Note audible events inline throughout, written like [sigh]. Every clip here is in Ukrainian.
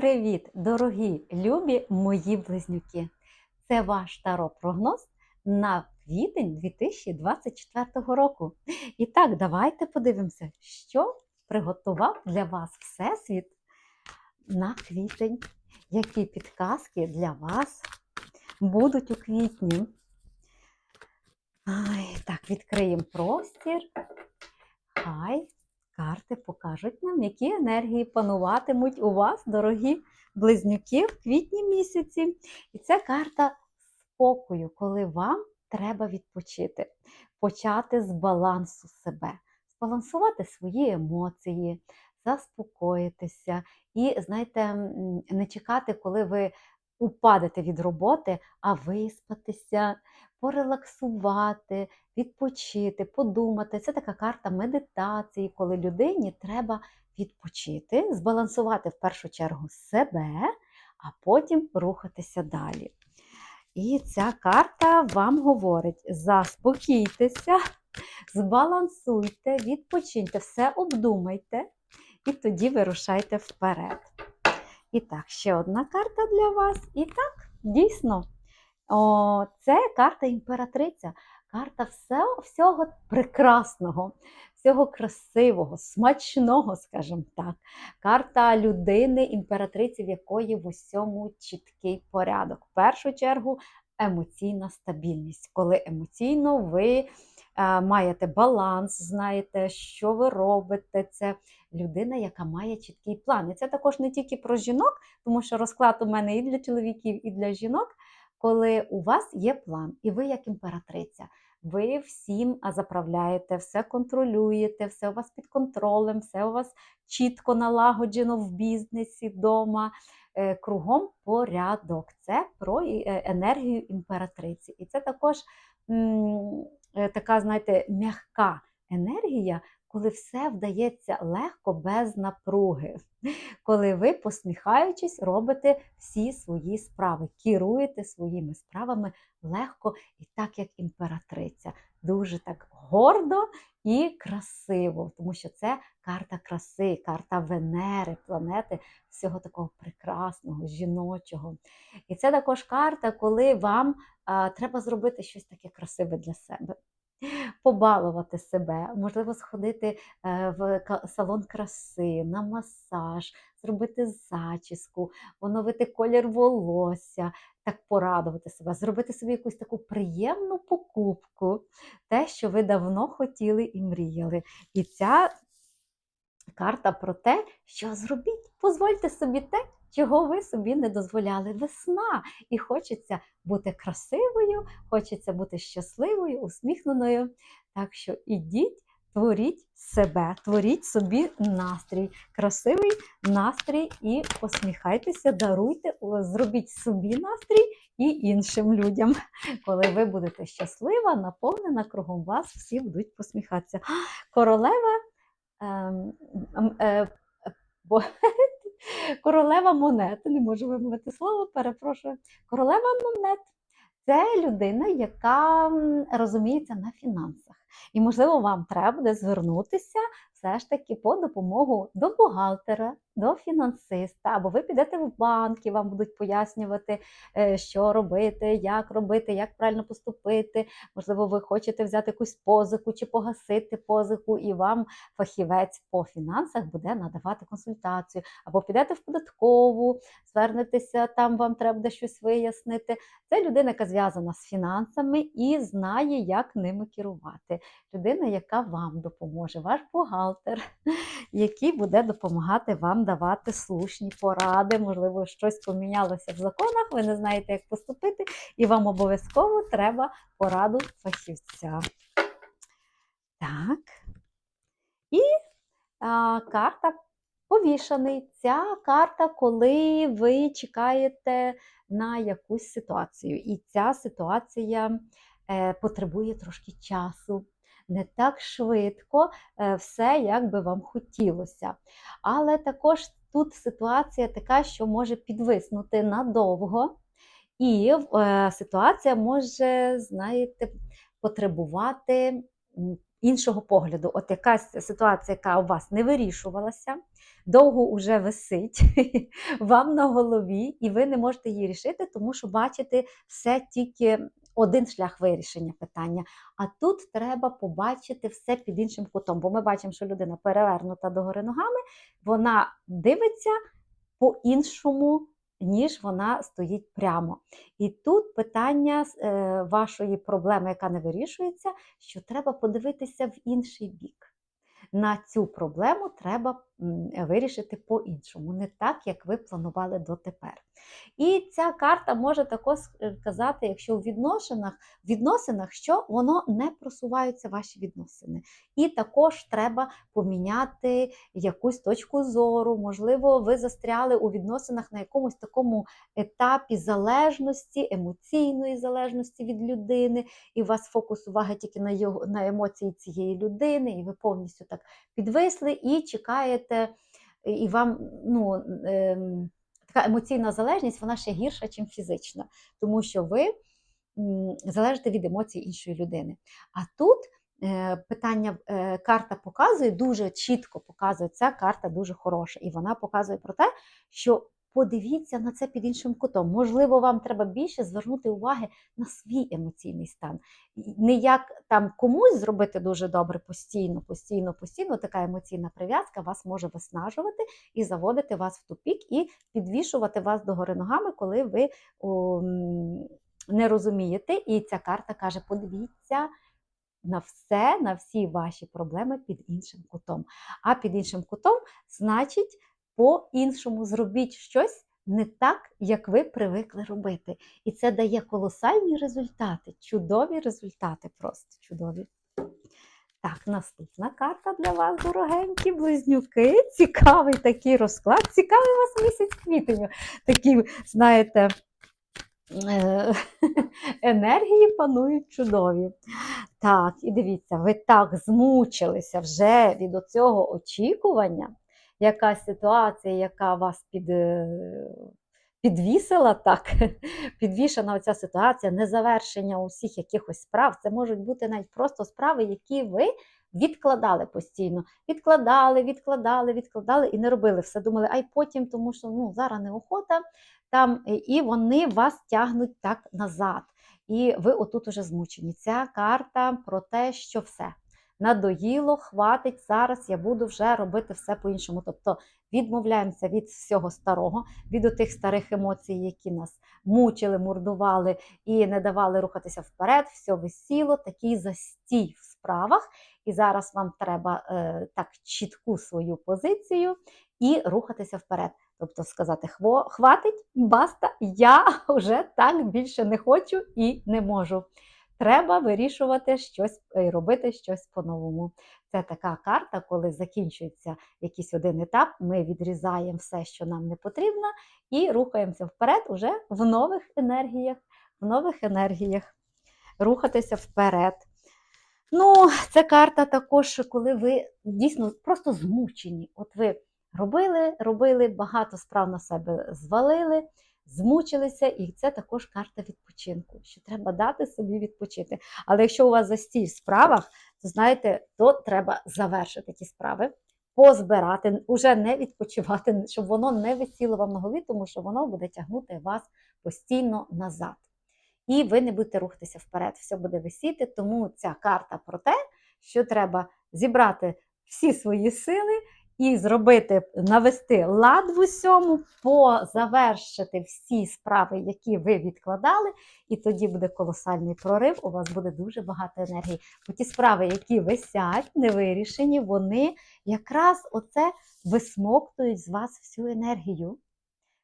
Привіт, дорогі, любі мої близнюки! Це ваш таро-прогноз на квітень 2024 року. І так, давайте подивимося, що приготував для вас Всесвіт на квітень. Які підказки для вас будуть у квітні. Ай, так, відкриємо простір. Хай карти покажуть нам, які енергії пануватимуть у вас, дорогі близнюки, в квітні місяці. І це карта спокою, коли вам треба відпочити, почати з балансу себе, збалансувати свої емоції, заспокоїтися і, знаєте, не чекати, коли ви упадете від роботи, а виспатися, порелаксувати, відпочити, подумати. Це така карта медитації, коли людині треба відпочити, збалансувати в першу чергу себе, а потім рухатися далі. І ця карта вам говорить: заспокійтеся, збалансуйте, відпочиньте, все обдумайте, і тоді вирушайте вперед. І так, ще одна карта для вас. І так, дійсно, о, це карта імператриця, карта все, всього прекрасного, всього красивого, смачного, скажімо так. Карта людини, імператриці, в якої в усьому чіткий порядок. В першу чергу емоційна стабільність, коли емоційно ви маєте баланс, знаєте, що ви робите. Це людина, яка має чіткий план. І це також не тільки про жінок, тому що розклад у мене і для чоловіків, і для жінок, коли у вас є план, і ви як імператриця. Ви всім заправляєте, все контролюєте, все у вас під контролем, все у вас чітко налагоджено в бізнесі, вдома. Е, Кругом порядок. Це про е, енергію імператриці. І це також е, така, знаєте, м'яка енергія, коли все вдається легко, без напруги. Коли ви, посміхаючись, робите всі свої справи, керуєте своїми справами легко і так, як імператриця. Дуже так гордо і красиво, тому що це карта краси, карта Венери, планети, всього такого прекрасного, жіночого. І це також карта, коли вам а, треба зробити щось таке красиве для себе. Побалувати себе, можливо, сходити е, в салон краси, на масаж, зробити зачіску, оновити колір волосся, так порадувати себе, зробити собі якусь таку приємну покупку, те, що ви давно хотіли і мріяли. І ця карта про те, що зробіть, дозвольте собі те, чого ви собі не дозволяли. Весна. І хочеться бути красивою, хочеться бути щасливою, усміхненою. Так що ідіть, творіть себе, творіть собі настрій, красивий настрій і посміхайтеся, даруйте, зробіть собі настрій і іншим людям. Коли ви будете щаслива, наповнена кругом вас, всі будуть посміхатися. Королева. ем, ем, е, [laughs] Королева монет, не можу вимовити слово, перепрошую. Королева монет це людина, яка розуміється на фінансах. І, можливо, вам треба буде звернутися все ж таки по допомогу до бухгалтера, до фінансиста, або ви підете в банк і вам будуть пояснювати, е, що робити, як робити, як правильно поступити. Можливо, ви хочете взяти якусь позику чи погасити позику, і вам фахівець по фінансах буде надавати консультацію, або підете в податкову, звернетеся, там вам треба буде щось вияснити. Це людина, яка зв'язана з фінансами і знає, як ними керувати. Людина, яка вам допоможе, ваш бухгалтер, який буде допомагати вам давати слушні поради. Можливо, щось помінялося в законах, ви не знаєте, як поступити, і вам обов'язково треба пораду фахівця. Так. І а, карта повішаний. Ця карта, коли ви чекаєте на якусь ситуацію, і ця ситуація потребує трошки часу. Не так швидко е, все, як би вам хотілося. Але також тут ситуація така, що може підвиснути надовго, і е, ситуація може, знаєте, потребувати іншого погляду. От якась ситуація, яка у вас не вирішувалася, довго уже висить [laughs] вам на голові, і ви не можете її рішити, тому що бачите все тільки один шлях вирішення питання. А тут треба побачити все під іншим кутом. Бо ми бачимо, що людина перевернута догори ногами, вона дивиться по-іншому, ніж вона стоїть прямо. І тут питання е, вашої проблеми, яка не вирішується, що треба подивитися в інший бік. На цю проблему треба вирішити по-іншому, не так, як ви планували дотепер. І ця карта може також е, казати, якщо у відносинах, відносинах, що воно не просуваються ваші відносини. І також треба поміняти якусь точку зору. Можливо, ви застряли у відносинах на якомусь такому етапі залежності, емоційної залежності від людини, і у вас фокус уваги тільки на його на емоції цієї людини, і ви повністю так підвисли і чекаєте, і вам ну. Ем, така емоційна залежність вона ще гірша, ніж фізична, тому що ви залежите від емоцій іншої людини. А тут е, питання е, карта показує, дуже чітко показує, ця карта дуже хороша, і вона показує про те, що подивіться на це під іншим кутом. Можливо, вам треба більше звернути уваги на свій емоційний стан. Не як там комусь зробити дуже добре постійно, постійно, постійно. Така емоційна прив'язка вас може виснажувати і заводити вас в тупік, і підвішувати вас догори ногами, коли ви о, не розумієте. І ця карта каже: подивіться. На все, на всі ваші проблеми під іншим кутом. А під іншим кутом, значить, по-іншому зробіть щось не так, як ви привикли робити. І це дає колосальні результати, чудові результати, просто чудові. Так, наступна карта для вас, дорогенькі близнюки. Цікавий такий розклад. Цікавий вас місяць квітень. Такі, знаєте, е, [laughs] енергії панують чудові. Так, і дивіться, ви так змучилися вже від оцього очікування якась ситуація, яка вас під, е, підвісила, так, [laughs] підвішена оця ситуація, незавершення усіх якихось справ. Це можуть бути навіть просто справи, які ви відкладали постійно. Відкладали, відкладали, відкладали і не робили все. Думали, ай потім, тому що ну, зараз неохота. Там, І вони вас тягнуть так назад. І ви отут уже змучені. Ця карта про те, що все надоїло, хватить, зараз я буду вже робити все по-іншому. Тобто відмовляємося від всього старого, від тих старих емоцій, які нас мучили, мурдували і не давали рухатися вперед, все висіло, такий застій в справах. І зараз вам треба е, так чітку свою позицію і рухатися вперед. Тобто сказати, хво хватить, баста, я вже так більше не хочу і не можу треба вирішувати щось і е, робити щось по-новому. Це така карта, коли закінчується якийсь один етап, ми відрізаємо все, що нам не потрібно, і рухаємося вперед уже в нових енергіях, в нових енергіях. Рухатися вперед. Ну, це карта також, коли ви дійсно просто змучені. От ви робили, робили, багато справ на себе звалили змучилися, і це також карта відпочинку, що треба дати собі відпочити. Але якщо у вас застій в справах, то знаєте, то треба завершити ті справи, позбирати, уже не відпочивати, щоб воно не висіло вам на голові, тому що воно буде тягнути вас постійно назад. І ви не будете рухатися вперед, все буде висіти. Тому ця карта про те, що треба зібрати всі свої сили і зробити, навести лад в усьому, позавершити всі справи, які ви відкладали, і тоді буде колосальний прорив. У вас буде дуже багато енергії. Бо ті справи, які висять, невирішені, вони якраз оце висмоктують з вас всю енергію.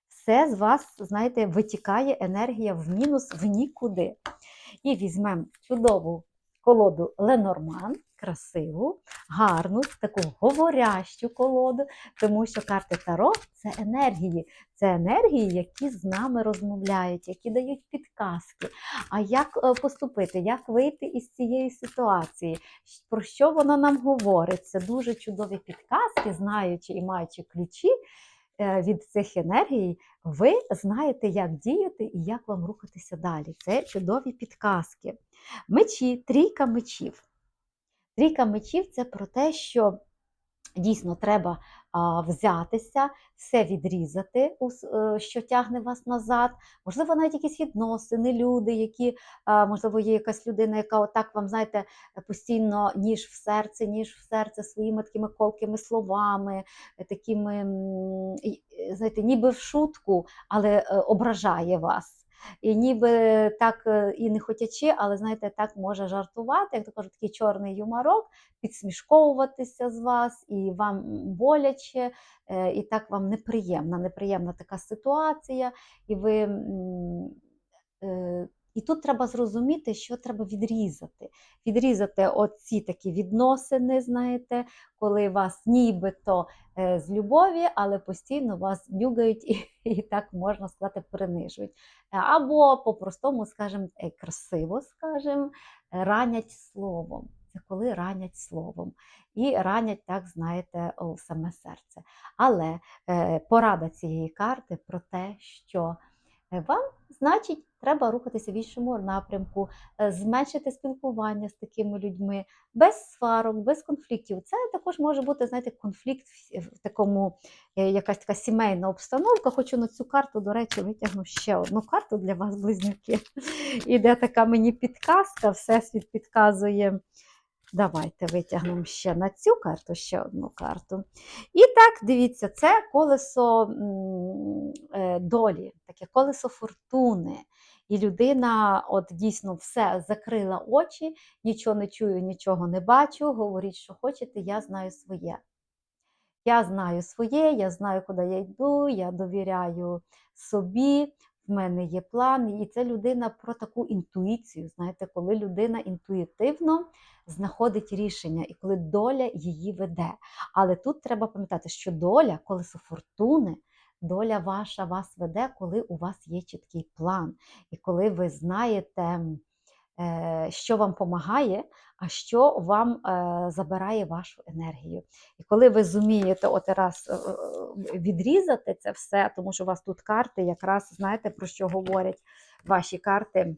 Все з вас, знаєте, витікає енергія в мінус в нікуди. І візьмемо чудову колоду Ленорман красиву, гарну, таку говорящу колоду, тому що карти Таро це енергії, це енергії, які з нами розмовляють, які дають підказки. А як е, поступити, як вийти із цієї ситуації? Про що вона нам говорить? Це дуже чудові підказки, знаючи і маючи ключі. Е, від цих енергій, ви знаєте, як діяти і як вам рухатися далі. Це чудові підказки. Мечі, трійка мечів. Трійка мечів це про те, що дійсно треба взятися, все відрізати, е, що тягне вас назад. Можливо, навіть якісь відносини, люди, які, можливо, є якась людина, яка отак вам, знаєте, постійно ніж в серце, ніж в серце своїми такими колкими словами, такими, знаєте, ніби в шутку, але е, ображає вас. І ніби так е, і не хотячи, але знаєте, так може жартувати, як то кажуть, такий чорний юморок, підсмішковуватися з вас, і вам боляче, е, і так вам неприємна, неприємна така ситуація, і ви. І тут треба зрозуміти, що треба відрізати. Відрізати оці такі відносини, знаєте, коли вас нібито е, з любові, але постійно вас дюгають і, і так можна сказати, принижують. Е, Або по-простому, скажімо, е, красиво скажемо, е, ранять словом. Це коли ранять словом. І ранять, так, знаєте, саме серце. Але порада цієї карти про те, що вам, значить, треба рухатися в іншому напрямку, е, зменшити спілкування з такими людьми, без сварок, без конфліктів. Це також може бути, знаєте, конфлікт в- в такому, е, якась така сімейна обстановка. Хочу на цю карту, до речі, витягну ще одну карту для вас, близнюки. [laughs] Іде така мені підказка, Всесвіт підказує. Давайте витягнемо ще на цю карту, ще одну карту. І так, дивіться, це колесо е, долі, таке колесо фортуни. І людина от дійсно все закрила очі, нічого не чую, нічого не бачу. Говоріть, що хочете, я знаю своє. Я знаю своє, я знаю, куди я йду, я довіряю собі, в мене є план. І це людина про таку інтуїцію. Знаєте, коли людина інтуїтивно знаходить рішення і коли доля її веде. Але тут треба пам'ятати, що доля, колесо фортуни, доля ваша вас веде, коли у вас є чіткий план, і коли ви знаєте, що вам допомагає, а що вам е, забирає вашу енергію. І коли ви зумієте от раз е, е, відрізати це все, тому що у вас тут карти, якраз знаєте про що говорять ваші карти.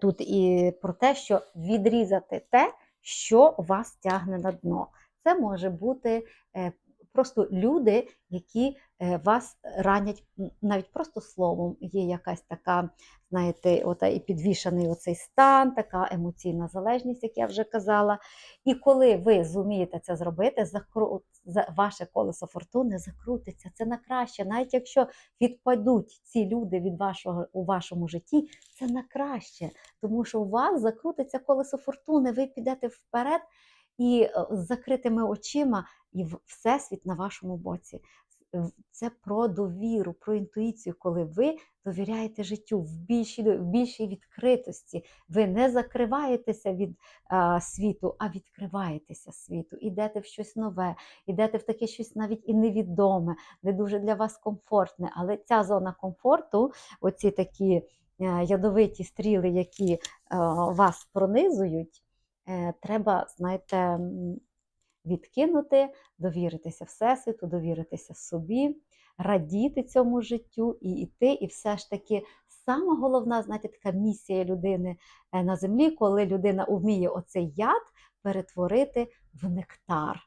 Тут і про те, що відрізати те, що вас тягне на дно. Це може бути е, просто люди, які е, вас ранять навіть просто словом. Є якась така, знаєте, ота і підвішений оцей стан, така емоційна залежність, як я вже казала. І коли ви зумієте це зробити, закру... ваше колесо фортуни закрутиться. Це на краще, навіть якщо відпадуть ці люди від вашого у вашому житті, це на краще, тому що у вас закрутиться колесо фортуни, ви підете вперед і е, з закритими очима, і всесвіт на вашому боці. Це про довіру, про інтуїцію, коли ви довіряєте життю в більшій, в більшій відкритості. Ви не закриваєтеся від а, світу, а відкриваєтеся світу. Ідете в щось нове, ідете в таке щось навіть і невідоме, не дуже для вас комфортне. Але ця зона комфорту, оці такі е, ядовиті стріли, які е, вас пронизують, е, треба, знаєте, відкинути, довіритися Всесвіту, довіритися собі, радіти цьому життю і йти. І все ж таки сама головна, знаєте, така місія людини е, на землі, коли людина вміє оцей яд перетворити в нектар.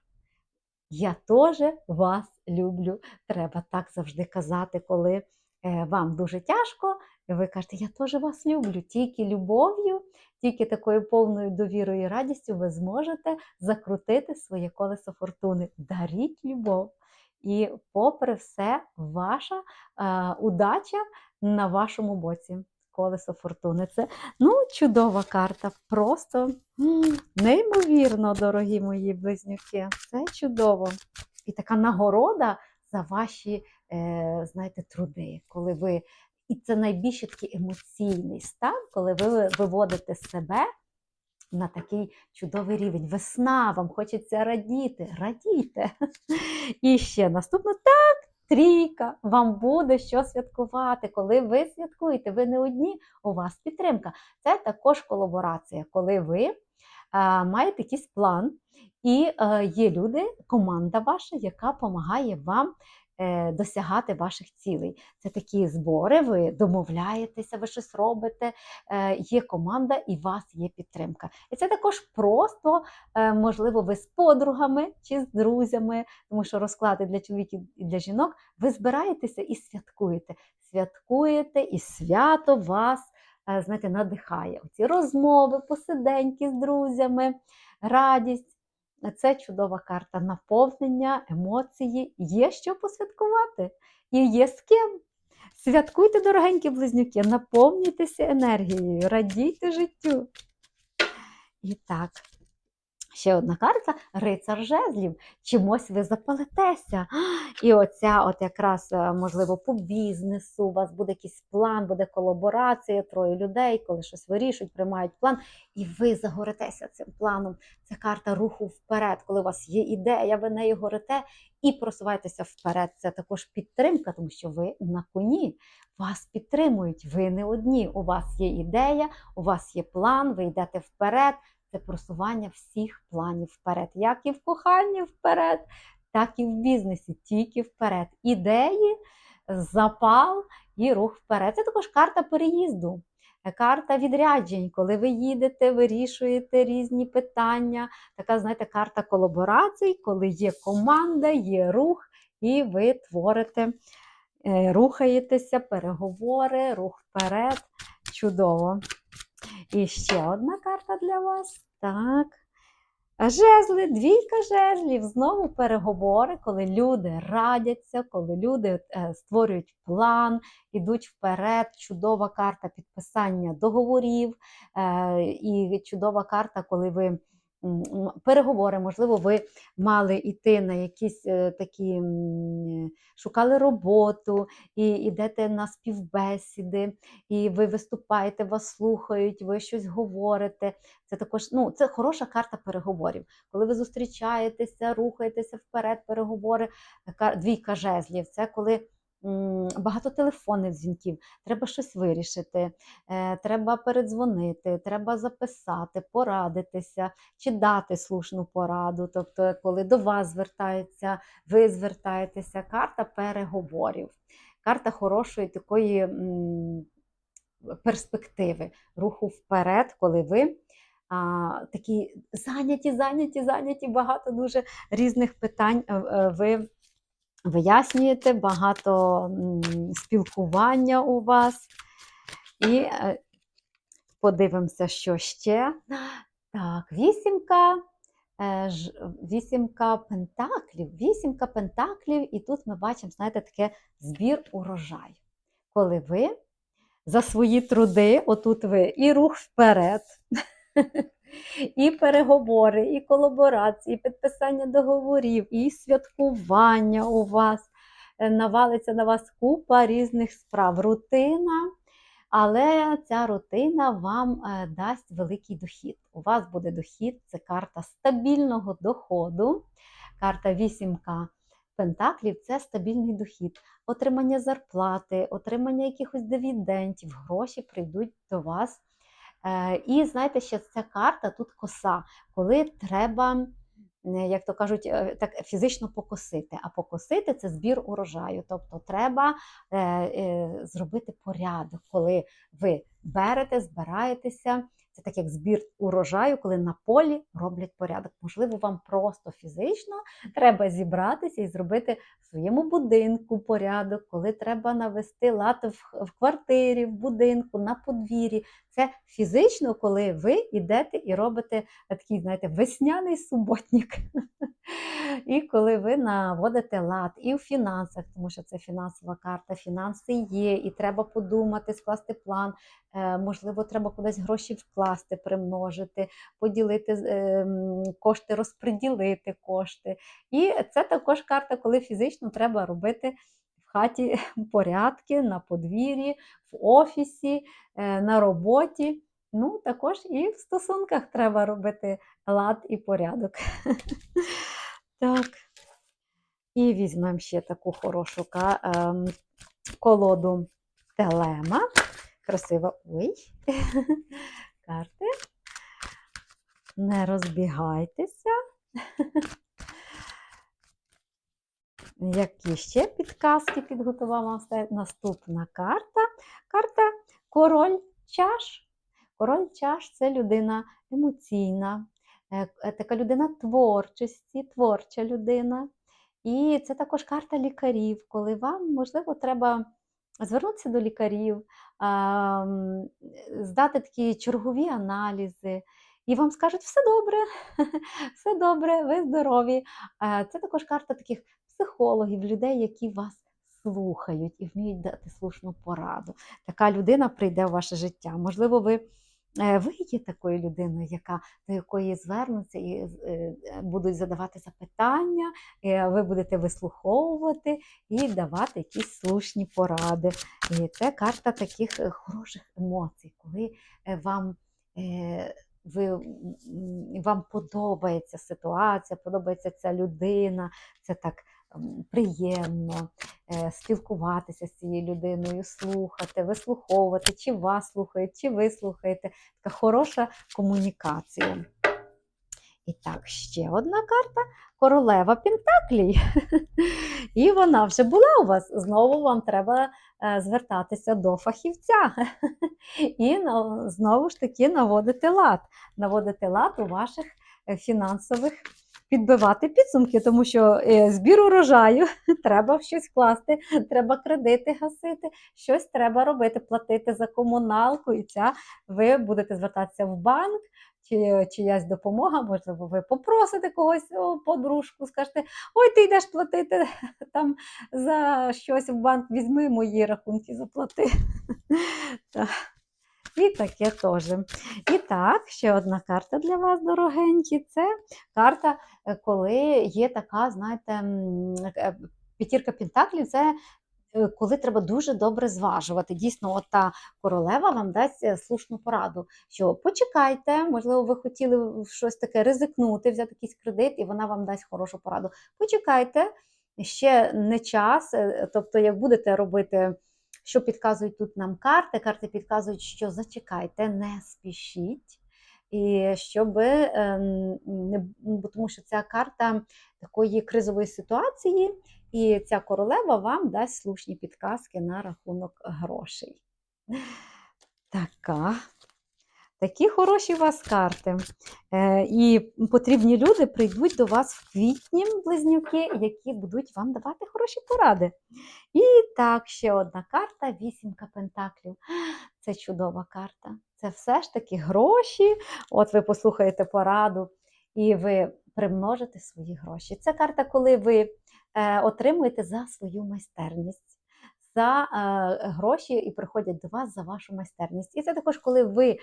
Я теж вас люблю. Треба так завжди казати, коли е, вам дуже тяжко. і Ви кажете, я теж вас люблю. Тільки любов'ю, тільки такою повною довірою і радістю ви зможете закрутити своє колесо фортуни. Даріть любов. І, попри все, ваша е, удача на вашому боці. Колесо фортуни. Це ну, чудова карта. Просто неймовірно, дорогі мої близнюки. Це чудово. І така нагорода за ваші, е, знаєте, труди, коли ви. І це найбільше такий емоційний стан, коли ви виводите себе на такий чудовий рівень. Весна, вам хочеться радіти, радійте. І ще наступно так. Трійка, вам буде що святкувати. Коли ви святкуєте, ви не одні, у вас підтримка. Це також колаборація, коли ви е, маєте якийсь план, і е, є люди, команда ваша, яка допомагає вам е, досягати ваших цілей. Це такі збори, ви домовляєтеся, ви щось робите, е, є команда і у вас є підтримка. І це також просто, е, можливо, ви з подругами чи з друзями, тому що розклади для чоловіків і для жінок, ви збираєтеся і святкуєте. Святкуєте, і свято вас, е, знаєте, надихає. Оці розмови, посиденьки з друзями, радість. Це чудова карта наповнення, емоції. Є що посвяткувати і є з ким. Святкуйте, дорогенькі близнюки, наповнюйтеся енергією, радійте життю. І так, ще одна карта рицар жезлів. Чимось ви запалитеся. І оця, от якраз, е, можливо, по бізнесу, у вас буде якийсь план, буде колаборація, троє людей, коли щось вирішують, приймають план, і ви загоритеся цим планом. Це карта руху вперед, коли у вас є ідея, ви нею горите і просуваєтеся вперед. Це також підтримка, тому що ви на коні. Вас підтримують, ви не одні. У вас є ідея, у вас є план, ви йдете вперед. Це просування всіх планів вперед, як і в коханні вперед, так і в бізнесі, тільки вперед. Ідеї, запал і рух вперед. Це також карта переїзду, карта відряджень, коли ви їдете, вирішуєте різні питання. Така, знаєте, карта колаборацій, коли є команда, є рух, і ви творите, е, рухаєтеся, переговори, рух вперед. Чудово. І ще одна карта для вас. Так. Жезли, двійка жезлів, знову переговори, коли люди радяться, коли люди е, створюють план, ідуть вперед. Чудова карта підписання договорів, е, і чудова карта, коли ви переговори, можливо, ви мали йти на якісь е, такі, шукали роботу, і йдете на співбесіди, і ви виступаєте, вас слухають, ви щось говорите. Це також ну, це хороша карта переговорів. Коли ви зустрічаєтеся, рухаєтеся вперед, переговори, ка- двійка жезлів. Це коли багато телефонних дзвінків, треба щось вирішити, е, треба передзвонити, треба записати, порадитися чи дати слушну пораду. Тобто, коли до вас звертаються, ви звертаєтеся, карта переговорів, карта хорошої такої. Перспективи руху вперед, коли ви а, такі зайняті, зайняті, зайняті, багато дуже різних питань е, е, ви вияснюєте, багато спілкування у вас. І е, подивимося, що ще. Так, вісімка. е, Вісімка пентаклів, вісімка пентаклів, і тут ми бачимо, знаєте, таке збір урожаю. Коли ви за свої труди, отут ви і рух вперед, [laughs] і переговори, і колаборації, і підписання договорів, і святкування у вас. Е, Навалиться на вас купа різних справ. Рутина, але ця рутина вам е, дасть великий дохід. У вас буде дохід, це карта стабільного доходу, карта вісімка. Пентаклів це стабільний дохід, отримання зарплати, отримання якихось дивідендів, гроші прийдуть до вас. Е, І знаєте, ще ця карта тут коса, коли треба, як то кажуть, е, так фізично покосити. А покосити це збір урожаю. Тобто треба е, зробити порядок, коли ви берете, збираєтеся. Це так як збір урожаю, коли на полі роблять порядок. Можливо, вам просто фізично треба зібратися і зробити в своєму будинку порядок, коли треба навести лад в, квартирі, в будинку, на подвір'ї. Це фізично, коли ви йдете і робите такий, знаєте, весняний суботник. [laughs] І коли ви наводите лад і в фінансах, тому що це фінансова карта, фінанси є, і треба подумати, скласти план. Е, Можливо, треба кудись гроші вкласти, примножити, поділити ем, кошти, розподілити кошти. І це також карта, коли фізично треба робити в хаті [laughs] порядки на подвір'ї, в офісі, е, на роботі. Ну, також і в стосунках треба робити лад і порядок. [laughs] Так. І візьмемо ще таку хорошу ем, колоду Телема. Красива. Ой. [laughs] Карти. Не розбігайтеся. [laughs] які ще підказки підготувала? Наступна карта. Карта Король чаш. Король чаш це людина емоційна, е, е, така людина творчості, творча людина. І це також карта лікарів, коли вам, можливо, треба звернутися до лікарів, здати такі чергові аналізи, і вам скажуть, все добре, [laughs] все добре, ви здорові. Е, Це також карта таких психологів, людей, які вас слухають і вміють дати слушну пораду. Така людина прийде в ваше життя. Можливо, ви. Е, Ви є такою людиною, яка до якої звернуться і е, е, будуть задавати запитання, ви будете вислуховувати і давати якісь слушні поради. І це карта таких хороших емоцій, коли вам, ви, вам подобається ситуація, подобається ця людина, це так приємно е, спілкуватися з цією людиною, слухати, вислуховувати, чи вас слухають, чи ви слухаєте. Така хороша комунікація. І так, ще одна карта королева Пентаклій. [laughs] І вона вже була у вас. Знову вам треба е, звертатися до фахівця. [laughs] І знову ж таки наводити лад. Наводити лад у ваших е, фінансових, підбивати підсумки, тому що е, збір урожаю [laughs] треба щось вкласти, треба кредити гасити, щось треба робити, платити за комуналку. І ця ви будете звертатися в банк чи чиясь допомога, можливо, ви попросите когось о, подружку, скажете, ой, ти йдеш платити [laughs] там за щось в банк, візьми мої рахунки, заплати. [laughs] І таке теж. І так, ще одна карта для вас, дорогенькі. Це карта, е, коли є така, знаєте, е, п'ятірка пентаклів, це е, коли треба дуже добре зважувати. Дійсно, от та королева вам дасть е, слушну пораду, що почекайте, можливо, ви хотіли щось таке ризикнути, взяти якийсь кредит, і вона вам дасть хорошу пораду. Почекайте, ще не час. е, Тобто, як будете робити, що підказують тут нам карти, карти підказують, що зачекайте, не спішіть. І щоб ем, не бо тому, що ця карта такої кризової ситуації, і ця королева вам дасть слушні підказки на рахунок грошей. Така. Такі хороші у вас карти. Е, і потрібні люди прийдуть до вас в квітні, близнюки, які будуть вам давати хороші поради. І так, ще одна карта вісімка пентаклів. Це чудова карта. Це все ж таки гроші. От ви послухаєте пораду, і ви примножите свої гроші. Це карта, коли ви е, отримуєте за свою майстерність. За е, гроші і приходять до вас за вашу майстерність. І це також, коли ви е,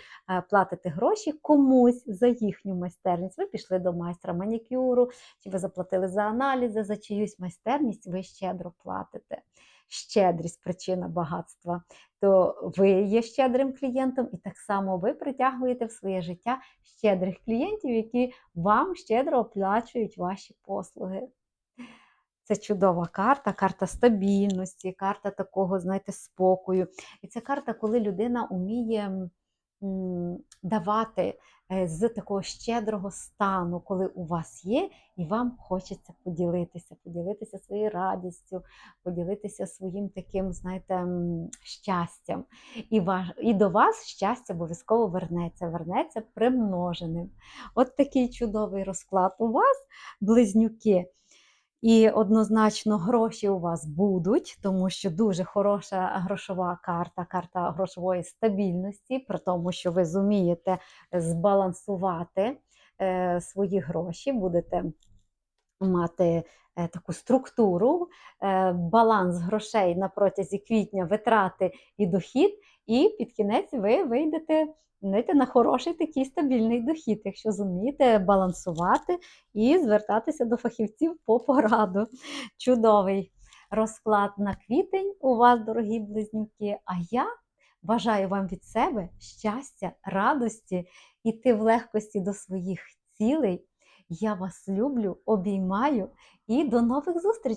платите гроші комусь за їхню майстерність. Ви пішли до майстра манікюру, чи ви заплатили за аналізи, за чиюсь майстерність, ви щедро платите. Щедрість причина багатства. То ви є щедрим клієнтом, і так само ви притягуєте в своє життя щедрих клієнтів, які вам щедро оплачують ваші послуги. Це чудова карта, карта стабільності, карта такого, знаєте, спокою. І це карта, коли людина вміє давати е, з такого щедрого стану, коли у вас є, і вам хочеться поділитися, поділитися своєю радістю, поділитися своїм таким, знаєте, щастям. І, і до вас щастя обов'язково вернеться, вернеться примноженим. От такий чудовий розклад у вас, близнюки. І однозначно гроші у вас будуть, тому що дуже хороша грошова карта, карта грошової стабільності, при тому, що ви зумієте збалансувати е, свої гроші, будете мати е, таку структуру, е, баланс грошей на протязі квітня, витрати і дохід, і під кінець ви вийдете знаєте, на хороший такий стабільний дохід, якщо зумієте балансувати і звертатися до фахівців по пораду. Чудовий розклад на квітень у вас, дорогі близнюки. А я бажаю вам від себе щастя, радості, іти в легкості до своїх цілей. Я вас люблю, обіймаю і до нових зустрічей!